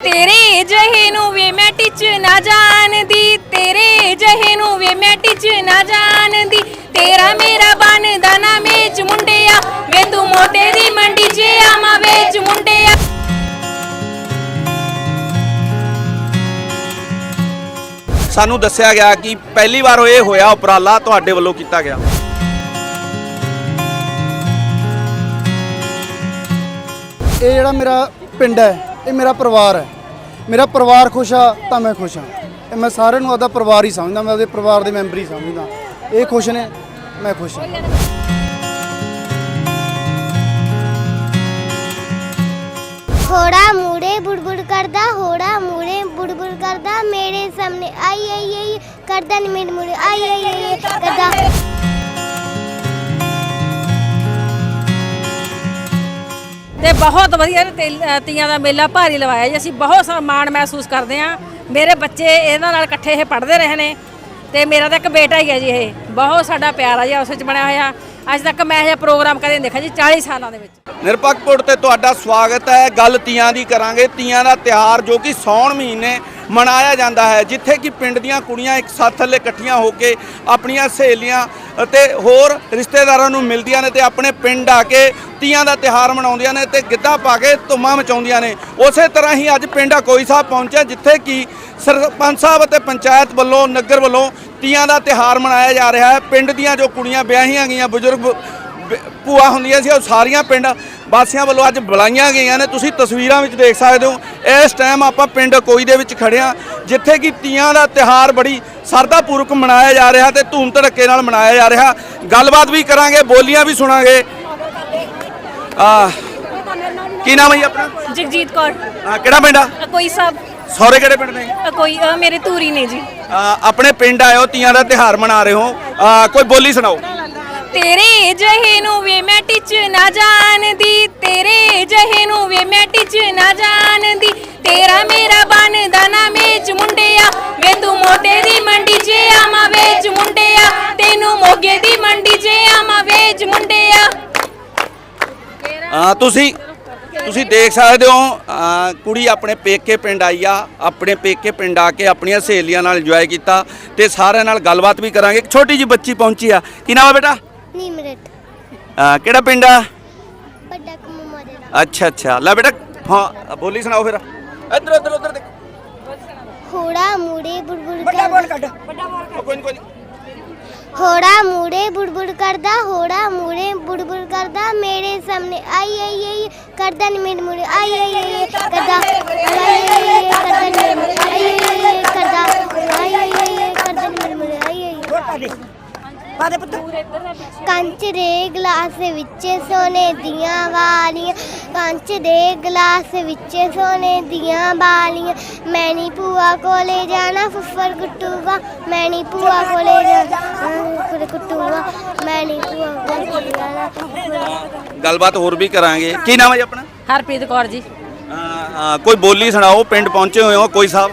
ਤੇਰੇ ਜਹੇ ਨੂੰ ਵੇ ਮੈਂ ਟਿਚ ਨਾ ਜਾਣਦੀ ਤੇਰੇ ਜਹੇ ਨੂੰ ਵੇ ਮੈਂ ਟਿਚ ਨਾ ਜਾਣਦੀ। ਤੇਰਾ ਮੇਰਾ ਬਣਦਾ ਨਾ ਮੇਚ ਮੁੰਡਿਆ ਵੇ ਤੂੰ ਮੋਟੇ ਦੀ ਮੰਡੀ 'ਚ ਆਵਾਂ ਵੇਚ ਮੁੰਡਿਆ। ਸਾਨੂੰ ਦੱਸਿਆ ਗਿਆ ਕਿ ਪਹਿਲੀ ਵਾਰ ਇਹ ਹੋਇਆ ਉਪਰਾਲਾ ਤੁਹਾਡੇ ਵੱਲੋਂ ਕੀਤਾ ਗਿਆ। ਇਹ ਜਿਹੜਾ ਮੇਰਾ ਪਿੰਡ ਹੈ ਇਹ ਮੇਰਾ ਪਰਿਵਾਰ ਹੈ। ਮੇਰਾ ਪਰਿਵਾਰ ਖੁਸ਼ ਆ, ਤਾਂ ਮੈਂ ਖੁਸ਼ ਹਾਂ ਇਹ ਮੈਂ ਸਾਰਿਆਂ ਨੂੰ ਆਦਾ ਪਰਿਵਾਰ ਹੀ ਸਮਝਦਾ, ਮੈਂ ਉਹਦੇ ਪਰਿਵਾਰ ਦੇ ਮੈਂਬਰ ਹੀ ਸਮਝਦਾ। ਇਹ ਖੁਸ਼ ਨੇ, ਮੈਂ ਖੁਸ਼ ਹਾਂ। ਹੋੜਾ ਮੂੜੇ ਬੁੜਬੁੜ ਕਰਦਾ, ਹੋੜਾ ਮੂੜੇ ਬੁੜਬੁੜ ਕਰਦਾ, ਮੇਰੇ ਸਾਹਮਣੇ ਆਈ ਆਈ ਆਈ, ਕਰਦਾ ਨੀ ਮੇਰੇ ਮੂੜੇ ਆਈ ਆਈ ਆਈ, ਕਰਦਾ। ਤੇ ਬਹੁਤ ਵਧੀਆ ਤੀਆਂ ਦਾ ਮੇਲਾ ਭਾਰੀ ਲਵਾਇਆ ਜੀ। ਅਸੀਂ ਬਹੁਤ ਸਾ ਮਾਣ ਮਹਿਸੂਸ ਕਰਦੇ ਹਾਂ। ਮੇਰੇ ਬੱਚੇ ਇਹਨਾਂ ਨਾਲ ਇਕੱਠੇ ਇਹ ਪੜ੍ਹਦੇ ਰਹੇ ਨੇ ਤੇ ਮੇਰਾ ਤਾਂ ਇੱਕ ਬੇਟਾ ਹੀ ਹੈ ਜੀ ਇਹ। ਬਹੁਤ ਸਾਡਾ ਪਿਆਰਾ ਜੀ, ਉਸ ਵਿੱਚ ਬਣਿਆ ਹੋਇਆ। ਅੱਜ ਤੱਕ ਮੈਂ ਇਹ ਪ੍ਰੋਗਰਾਮ ਕਦੇ ਨਹੀਂ ਦੇਖਿਆ ਜੀ 40 ਸਾਲਾਂ ਦੇ ਵਿੱਚ। ਨਿਰਪੱਖ ਨਿਰਪੱਖਪੁਰ ਤੇ ਤੁਹਾਡਾ ਸਵਾਗਤ ਹੈ। ਗੱਲ ਤੀਆਂ ਦੀ ਕਰਾਂਗੇ। ਤੀਆਂ ਦਾ ਤਿਹਾਰ ਜੋ ਕਿ ਸੌਣ ਮਹੀਨੇ ਮਨਾਇਆ ਜਾਂਦਾ ਹੈ, ਜਿੱਥੇ ਕਿ ਪਿੰਡ ਦੀਆਂ ਕੁੜੀਆਂ ਇੱਕ ਸਾਥ ਥੱਲੇ ਇਕੱਠੀਆਂ ਹੋ ਕੇ ਆਪਣੀਆਂ ਸਹੇਲੀਆਂ ਅਤੇ ਹੋਰ ਰਿਸ਼ਤੇਦਾਰਾਂ ਨੂੰ ਮਿਲਦੀਆਂ ਨੇ ਤੇ ਆਪਣੇ ਪਿੰਡ ਆ ਕੇ ਤੀਆਂ ਦਾ ਤਿਹਾਰ ਮਨਾਉਂਦੀਆਂ ਨੇ ਤੇ ਗਿੱਧਾ ਪਾ ਕੇ ਧੁੰਮਾਂ ਮਚਾਉਂਦੀਆਂ ਨੇ। ਉਸੇ ਤਰ੍ਹਾਂ ਹੀ ਅੱਜ ਪਿੰਡ ਕੋਈ ਸਾਹਿਬ ਪਹੁੰਚਿਆ, ਜਿੱਥੇ ਕਿ ਸਰਪੰਚ ਸਾਹਿਬ ਅਤੇ ਪੰਚਾਇਤ ਵੱਲੋਂ, ਨਗਰ ਵੱਲੋਂ ਤੀਆਂ ਦਾ ਤਿਹਾਰ ਮਨਾਇਆ ਜਾ ਰਿਹਾ ਹੈ। ਪਿੰਡ ਦੀਆਂ ਜੋ ਕੁੜੀਆਂ ਵਿਆਹੀਆਂ ਗਈਆਂ, ਬਜ਼ੁਰਗ ਭੂਆ ਹੁੰਦੀਆਂ ਸੀ, ਉਹ ਸਾਰੀਆਂ ਪਿੰਡ ਵਾਸੀਆਂ ਵੱਲੋਂ ਅੱਜ ਬੁਲਾਈਆਂ ਗਈਆਂ ਨੇ। ਤੁਸੀਂ ਤਸਵੀਰਾਂ ਵਿੱਚ ਦੇਖ ਸਕਦੇ ਹੋ। ਇਸ ਟਾਈਮ ਆਪਾਂ ਪਿੰਡ ਕੋਈ ਦੇ ਵਿੱਚ ਖੜੇ ਹਾਂ ਜਿੱਥੇ ਕਿ ਤੀਆਂ ਦਾ ਤਿਹਾਰ ਬੜੀ ਸਰਦਾਪੂਰਵਕ ਮਨਾਇਆ ਜਾ ਰਿਹਾ ਤੇ ਧੂਮ ਧੜੱਕੇ ਨਾਲ ਮਨਾਇਆ ਜਾ ਰਿਹਾ। ਗੱਲਬਾਤ ਵੀ ਕਰਾਂਗੇ ਬੋਲੀਆਂ ਵੀ ਸੁਣਾਂਗੇ। ਆ ਕੀ ਨਾਮ ਹੈ ਆਪਣਾ? ਜਗਜੀਤ ਕੌਰ। ਆ, ਕਿਹੜਾ ਪਿੰਡ ਆ? ਕੋਈ ਸਭ ਸੌਰੇ ਕਿਹੜੇ ਪਿੰਡ ਅ, ਕੋਈ ਮੇਰੇ ਧੂਰੀ ਨੇ ਜੀ। ਆਪਣੇ ਪਿੰਡ ਆਇਓ ਤੀਆਂ ਦਾ ਤਿਹਾਰ ਮਨਾ ਰਹੇ ਹੋ। ਕੋਈ ਬੋਲੀ ਸੁਣਾਓ। ਤੇਰੇ ਜਹੇ ਨੂੰ ਵੇ ਮੈਂ ਟਿਚ ਨਾ ਜਾਣਦੀ ਤੇਰੇ ਜਹੇ ਨੂੰ ਵੇ ਮੈਂ ਟਿਚ ਨਾ ਜਾਣਦੀ। ਤੇਰਾ ਮੇਰਾ ਬਣਦਾ ਨਾ ਮੇਚ ਮੁੰਡਿਆ ਵੇ ਤੂੰ ਮੋਟੇ ਦੀ ਮੰਡੀ 'ਚ ਆਵਾਂ ਵੇਚ ਮੁੰਡਿਆ ਤੈਨੂੰ ਮੋਗੇ ਦੀ ਮੰਡੀ 'ਚ ਆਵਾਂ ਵੇਚ ਮੁੰਡਿਆ। ਆ ਤੁਸੀਂ ਤੁਸੀਂ ਦੇਖ ਸਕਦੇ ਹੋ ਆ, ਕੁੜੀ ਆਪਣੇ ਪੇਕੇ ਪਿੰਡ ਆਈ ਆ ਆਪਣੇ ਪੇਕੇ ਪਿੰਡ ਆ ਕੇ ਆਪਣੀਆਂ ਸਹੇਲੀਆਂ ਨਾਲ ਇੰਜੋਏ ਕੀਤਾ ਤੇ ਸਾਰਿਆਂ ਨਾਲ ਗੱਲਬਾਤ ਵੀ ਕਰਾਂਗੇ। ਇੱਕ ਛੋਟੀ ਜੀ ਬੱਚੀ ਪਹੁੰਚੀ ਆ। ਕੀ ਨਾਮ ਹੈ ਬੇਟਾ? ਨਿਮਰਤ ਆ, ਕਿਹੜਾ ਪਿੰਡ ਆ ਵੱਡਾ ਕਮਾ ਦੇ ਅੱਛਾ ਅੱਛਾ ਲੈ ਬੇਟਾ ਹਾਂ ਬੋਲੀ ਸੁਣਾਓ ਫਿਰ ਇੱਧਰ ਇੱਧਰ ਉੱਧਰ ਦੇਖ ਹੋੜਾ ਮੂੜੇ ਬੁੜਬੁੜ ਕਰਦਾ ਕੋਈ ਨੀ, ਕੋਈ ਨੀ। ਹੋੜਾ ਮੂੜੇ ਬੁੜਬੁੜ ਕਰਦਾ ਹੋੜਾ ਮੂੜੇ ਬੁੜਬੁੜ ਕਰਦਾ ਮੇਰੇ ਸਾਹਮਣੇ ਆਈ ਆਈ ਆਈ ਕਰਦਾ ਨੀ ਮੇਰੇ ਮੂੜੇ ਆਈ ਆਈ ਆਈ ਕਰਦਾ ਆਈ ਆਈ ਆਈ ਕਰਦਾ ਨੀ ਮੇਰੇ ਮੂਹਰੇ, ਆਈ ਆਈ ਆਈ ਕਰਦਾ ਆਈ ਆਈ ਆਈ ਕਰਦਾ ਨੀ ਮੇਰੇ ਮੂਹਰੇ, ਆਈ ਆਈ ਕੰਚ ਦੇ ਗਲਾਸ ਵਿੱਚ ਸੋਨੇ ਦੀਆਂ ਵਾਲੀਆਂ। ਕੰਚ ਦੇ ਗਲਾਸ ਵਿੱਚ ਸੋਨੇ ਦੀਆਂ ਵਾਲੀਆਂ। ਮੈਂ ਨੀ ਭੂਆ ਕੋਲੇ ਜਾਣਾ ਫੁੱਫੜ ਕੁੱਟੂਗਾ। ਮੈਂ ਨੀ ਭੂਆ ਕੋਲੇ ਜਾਣਾ ਫੁੱਫੜ ਕੁੱਟੂਗਾ। ਮੈਂ ਨੀ ਭੂਆ ਕੋਲੇ ਜਾਣਾ ਫੁੱਫੜ- ਗੱਲਬਾਤ ਹੋਰ ਵੀ ਕਰਾਂਗੇ। ਕੀ ਨਾਮ ਹੈ ਜੀ ਆਪਣਾ? ਹਰਪ੍ਰੀਤ ਕੌਰ ਜੀ। ਕੋਈ ਬੋਲੀ ਸੁਣਾਓ ਪਿੰਡ ਪਹੁੰਚੇ ਹੋਏ ਹੋ ਕੋਈ ਸਾਹਿਬ?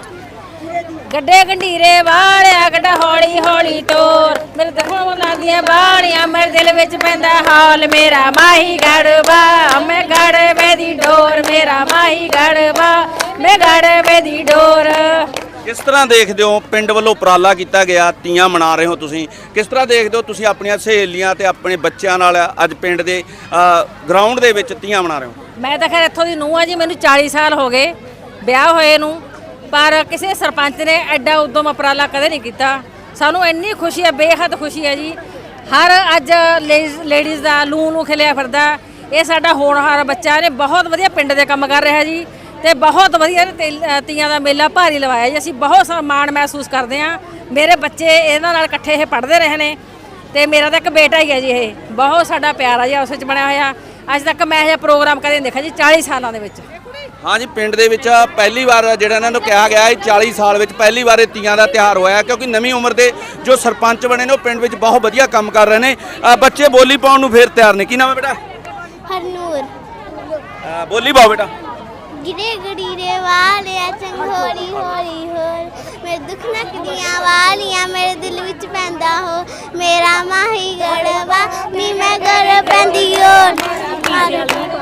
ਗੱਡੇ ਗੰਡੀਰੇ ਵਾਲਿਆ ਗੱਡਾ ਹੌਲੀ ਹੌਲੀ ਤੋਰ। ਮੇਰੇ ਦਖੋਂ ਲਾਦੀਆਂ ਬਾਣੀਆਂ ਮੇਰੇ ਦਿਲ ਵਿੱਚ ਪੈਂਦਾ ਹਾਲ। ਮੇਰਾ ਮਾਹੀ ਗੜਵਾ ਮੈਂ ਗੜਵੇ ਦੀ ਡੋਰ। ਮੇਰਾ ਮਾਹੀ ਗੜਵਾ ਮੈਂ ਗੜਵੇ ਦੀ ਡੋਰ। ਕਿਸ ਤਰ੍ਹਾਂ ਦੇਖਦੇ ਹੋ ਪਿੰਡ ਵੱਲੋਂ ਉਪਰਾਲਾ ਕੀਤਾ ਗਿਆ? ਤੀਆਂ ਮਨਾ ਰਹੇ ਹੋ ਤੁਸੀਂ। ਕਿਸ ਤਰ੍ਹਾਂ ਦੇਖਦੇ ਹੋ ਤੁਸੀਂ ਆਪਣੀਆਂ ਸਹੇਲੀਆਂ ਤੇ ਆਪਣੇ ਬੱਚਿਆਂ ਨਾਲ ਅੱਜ ਪਿੰਡ ਦੇ ਗਰਾਊਂਡ ਦੇ ਵਿੱਚ ਤੀਆਂ ਮਨਾ ਰਹੇ ਹੋ? ਮੈਂ ਤਾਂ ਖੈਰ ਇੱਥੋਂ ਦੀ ਨੂੰਹ ਆ ਜੀ ਮੈਨੂੰ 40 ਸਾਲ ਹੋ ਗਏ। ਵਿਆਹ ਹੋਏ ਨੂੰ। ਪਰ ਕਿਸੇ ਸਰਪੰਚ ਨੇ ਐਡਾ ਉਦਮ ਉਪਰਾਲਾ ਕਦੇ ਨਹੀਂ ਕੀਤਾ। ਸਾਨੂੰ ਇੰਨੀ ਖੁਸ਼ੀ ਹੈ, ਬੇਹੱਦ ਖੁਸ਼ੀ ਹੈ ਜੀ। ਹਰ ਅੱਜ ਲੇਡੀਜ਼ ਦਾ ਲੂ ਨੂੰ ਖਿਲਿਆ ਫਿਰਦਾ। ਇਹ ਸਾਡਾ ਹੋਣਹਾਰ ਬੱਚਾ ਨੇ ਬਹੁਤ ਵਧੀਆ ਪਿੰਡ ਦੇ ਕੰਮ ਕਰ ਰਿਹਾ ਜੀ ਤੇ ਬਹੁਤ ਵਧੀਆ ਤੀਆਂ ਦਾ ਮੇਲਾ ਭਾਰੀ ਲਵਾਇਆ ਜੀ। ਅਸੀਂ ਬਹੁਤ ਮਾਣ ਮਹਿਸੂਸ ਕਰਦੇ ਹਾਂ। ਮੇਰੇ ਬੱਚੇ ਇਹਨਾਂ ਨਾਲ ਇਕੱਠੇ ਇਹ ਪੜ੍ਹਦੇ ਰਹੇ ਨੇ ਤੇ ਮੇਰਾ ਤਾਂ ਇੱਕ ਬੇਟਾ ਹੀ ਹੈ ਜੀ ਇਹ। ਬਹੁਤ ਸਾਡਾ ਪਿਆਰਾ ਜੀ ਉਸ ਵਿੱਚ ਬਣਿਆ ਹੋਇਆ। ਅੱਜ ਤੱਕ ਮੈਂ ਇਹ ਪ੍ਰੋਗਰਾਮ ਕਦੇ ਨਹੀਂ ਦੇਖਿਆ ਜੀ 40 ਸਾਲਾਂ ਦੇ ਵਿੱਚ। ਹਾਂਜੀ ਪਿੰਡ ਦੇ ਵਿੱਚ ਪਹਿਲੀ ਵਾਰ ਜਿਹੜਾ ਇਹਨਾਂ ਨੂੰ ਕਿਹਾ ਗਿਆ ਹੈ 40 ਸਾਲ ਵਿੱਚ ਪਹਿਲੀ ਵਾਰ ਇਹ ਤੀਆਂ ਦਾ ਤਿਹਾਰ ਹੋਇਆ ਕਿਉਂਕਿ ਨਵੀਂ ਉਮਰ ਦੇ ਜੋ ਸਰਪੰਚ ਬਣੇ ਨੇ ਉਹ ਪਿੰਡ ਵਿੱਚ ਬਹੁਤ ਵਧੀਆ ਕੰਮ ਕਰ ਰਹੇ ਨੇ। ਅ, ਬੱਚੇ ਬੋਲੀ ਪਾਉਣ ਨੂੰ ਫੇਰ ਤਿਆਰ ਨੇ। ਕੀ ਨਾਮ ਹੈ ਬੇਟਾ? ਹਰਨੂਰ। ਅ, ਬੋਲੀ ਪਾਓ ਬੇਟਾ। ਗਿਰੇ ਗੜੀਰੇ ਵਾਲਿਆ ਚੰਗ ਹੌਲੀ ਹੌਲੀ। ਹੋਰ ਮੇਰੇ ਦੁੱਖ ਨਕਦੀਆਂ ਵਾਲੀਆਂ ਮੇਰੇ ਦਿਲ ਵਿੱਚ ਪੈਂਦਾ ਹੋ। ਮੇਰਾ ਮਾਹੀ ਗੜਵਾ ਨੀ ਮੈਂ ਗੜ ਪੈਂਦੀ ਓ।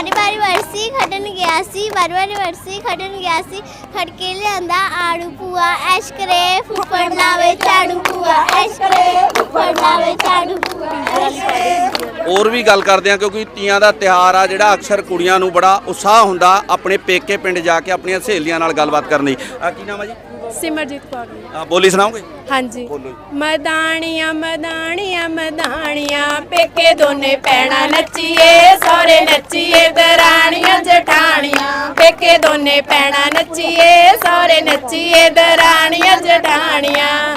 ਵਾਰੀ ਵਾਰੀ ਵਰਸੀ ਖੱਟਣ ਗਿਆ ਸੀ ਵਾਰੀ ਵਾਰੀ ਵਰਸੀ ਖੱਟਣ ਗਿਆ ਸੀ। ਖੜ ਕੇ ਲਿਆਂਦਾ ਆੜੂ ਪੂਆ ਐਸ਼ ਕਰੇ ਫੁੱਫੜ ਲਾਵੇ ਝਾੜੂ ਪੂਆ ਐਸ਼ ਕਰੇ ਫੁੱਫੜ ਲਾਵੇ ਝਾੜੂ ਪੂਆ ਐਸ਼ ਕਰੇ ਹੋਰ ਵੀ ਗੱਲ ਕਰਦੇ ਆ ਕਿਉਂਕਿ ਤੀਆਂ ਦਾ ਤਿਹਾਰ ਆ ਜਿਹੜਾ ਅਕਸਰ ਕੁੜੀਆਂ ਨੂੰ ਬੜਾ ਉਤਸ਼ਾਹ ਹੁੰਦਾ ਆਪਣੇ ਪੇਕੇ ਪਿੰਡ ਜਾ ਕੇ ਆਪਣੀਆਂ ਸਹੇਲੀਆਂ ਨਾਲ ਗੱਲਬਾਤ ਕਰਨ ਲਈ। ਆ ਕੀ ਨਾਮ ਆ ਜੀ? ਸਿਮਰਜੀਤ ਕੌਰ। ਜੀ। ਬੋਲੀ ਸੁਣਾਓਗੇ? ਹਾਂਜੀ। ਬੋਲੋ ਜੀ। ਮਦਾਣੀਆਂ ਮਦਾਣੀਆਂ ਮਦਾਣੀਆਂ ਪੇਕੇ ਦੋਨੇ ਪੈਣਾ ਨੱਚੀਏ ਸਹੁਰੇ ਨੱਚੀਏ ਦਰਾਣੀਆਂ ਜਠਾਣੀਆਂ। ਪੇਕੇ ਦੋਨੇ ਪੈਣਾ ਨੱਚੀਏ ਸਹੁਰੇ ਨੱਚੀਏ ਦਰਾਣੀਆਂ ਜਠਾਣੀਆਂ।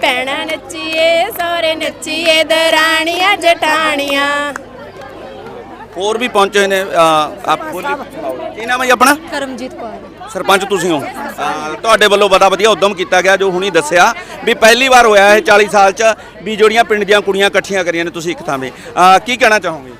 ਪੈਣਾ ਨੱਚੀਏ ਸਹੁਰੇ ਨੱਚੀਏ ਦਰਾਣੀਆਂ ਜਠਾਣੀਆਂ। ਹੋਰ ਵੀ ਪਹੁੰਚੇ ਹੋਏ ਨੇ ਆ, ਬੋਲੀ ਸੁਣਾਓ ਜੀ। ਕੀ ਨਾਮ ਹੈ ਜੀ ਆਪਣਾ? ਕਰਮਜੀਤ ਕੌਰ। ਸਰਪੰਚ ਤੁਸੀਂ ਹੋ। ਅ, ਤੁਹਾਡੇ ਵੱਲੋਂ ਬੜਾ ਵਧੀਆ ਉਦਮ ਕੀਤਾ ਗਿਆ ਜੋ ਹੁਣੀ ਦੱਸਿਆ ਵੀ ਪਹਿਲੀ ਵਾਰ ਹੋਇਆ ਇਹ 40 ਸਾਲ ਚ ਵੀ ਜਿਹੜੀਆਂ ਪਿੰਡ ਦੀਆਂ ਕੁੜੀਆਂ ਇਕੱਠੀਆਂ ਕਰੀਆਂ ਨੇ ਤੁਸੀਂ ਇੱਕ ਥਾਂ 'ਤੇ। ਅ, ਕੀ ਕਹਿਣਾ ਚਾਹੋਗੇ?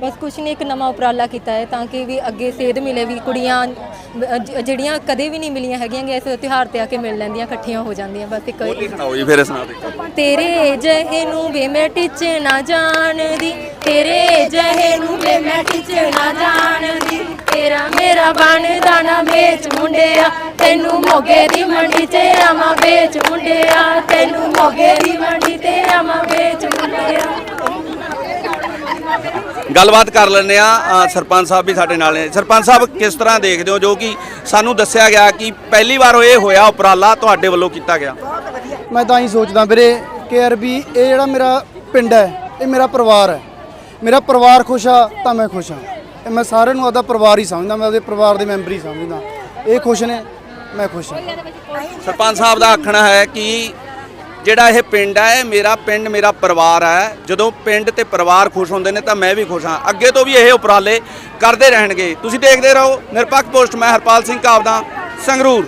ਬਸ ਕੁਛ ਨਹੀਂ ਇੱਕ ਨਵਾਂ ਉਪਰਾਲਾ ਕੀਤਾ ਹੈ ਤਾਂ ਕਿ ਵੀ ਅੱਗੇ ਸੇਧ ਮਿਲੇ ਵੀ ਕੁੜੀਆਂ ਅ, ਜ- ਜਿਹੜੀਆਂ ਕਦੇ ਵੀ ਨਹੀਂ ਮਿਲੀਆਂ ਹੈਗੀਆਂ ਗੇ ਇਸ ਤਿਉਹਾਰ ਤੇ ਆ ਕੇ ਮਿਲ ਲੈਂਦੀਆਂ ਇਕੱਠੀਆਂ ਹੋ ਜਾਂਦੀਆਂ ਬਸ ਇੱਕ ਬੋਲੀ ਸੁਣਾਓ ਜੀ ਫਿਰ ਸੁਣਾ ਦਿਓ ਤੇਰੇ ਜਹੇ ਨੂੰ ਵੇ ਮੈਂ ਟਿਚ ਨਾ ਜਾਣਦੀ ਤੇਰੇ ਜਹੇ ਨੂੰ ਵੇ ਮੈਂ ਟਿਚ ਨਾ ਜਾਣਦੀ। ਤੇਰਾ ਮੇਰਾ ਬਣਦਾ ਨਾ ਵੇਚ ਮੁੰਡਿਆ। ਤੈਨੂੰ ਮੋਗੇ ਦੀ ਮੰਡੀ ਤੇ ਆਵਾਂ ਵੇਚ ਮੁੰਡਿਆ। ਤੈਨੂੰ ਮੋਗੇ ਦੀ ਮੰਡੀ ਤੇ ਆਵਾਂ ਵੇਚ ਮੁੰਡਿਆ। ਗੱਲਬਾਤ ਕਰ ਲੈਂਦੇ ਆ ਸਰਪੰਚ ਸਾਹਿਬ ਵੀ ਸਾਡੇ ਨਾਲ ਨੇ। ਸਰਪੰਚ ਸਾਹਿਬ ਕਿਸ ਤਰ੍ਹਾਂ ਦੇਖਦੇ ਹੋ ਜੋ ਕਿ ਸਾਨੂੰ ਦੱਸਿਆ ਗਿਆ ਕਿ ਪਹਿਲੀ ਵਾਰ ਇਹ ਹੋਇਆ ਉਪਰਾਲਾ ਤੁਹਾਡੇ ਵੱਲੋਂ ਕੀਤਾ ਗਿਆ? ਮੈਂ ਤਾਂ ਹੀ ਸੋਚਦਾ ਵੀਰੇ ਕਿ ਯਾਰ ਵੀ ਇਹ ਜਿਹੜਾ ਮੇਰਾ ਪਿੰਡ ਹੈ ਇਹ ਮੇਰਾ ਪਰਿਵਾਰ ਹੈ। ਮੇਰਾ ਪਰਿਵਾਰ ਖੁਸ਼ ਆ, ਤਾਂ ਮੈਂ ਖੁਸ਼ ਹਾਂ ਇਹ ਮੈਂ ਸਾਰਿਆਂ ਨੂੰ ਆਪਦਾ ਪਰਿਵਾਰ ਹੀ ਸਮਝਦਾ, ਮੈਂ ਆਪਦੇ ਪਰਿਵਾਰ ਦੇ ਮੈਂਬਰ ਹੀ ਸਮਝਦਾ। ਇਹ ਖੁਸ਼ ਨੇ, ਮੈਂ ਖੁਸ਼ ਹਾਂ ਸਰਪੰਚ ਸਾਹਿਬ ਦਾ ਆਖਣਾ ਹੈ ਕਿ ਜਿਹੜਾ ਇਹ ਪਿੰਡ ਹੈ ਮੇਰਾ ਪਿੰਡ, ਮੇਰਾ ਪਰਿਵਾਰ ਹੈ ਜਦੋਂ ਪਿੰਡ ਤੇ ਪਰਿਵਾਰ ਖੁਸ਼ ਹੁੰਦੇ ਨੇ, ਤਾਂ ਮੈਂ ਵੀ ਖੁਸ਼ ਹਾਂ। ਅੱਗੇ ਤੋਂ ਵੀ ਇਹ ਉਪਰਾਲੇ ਕਰਦੇ ਰਹਿਣਗੇ। ਤੁਸੀਂ ਦੇਖਦੇ ਰਹੋ, ਨਿਰਪੱਖ ਪੋਸਟ, ਮੈਂ ਹਰਪਾਲ ਸਿੰਘ ਕਾਵਦਾ, ਸੰਗਰੂਰ।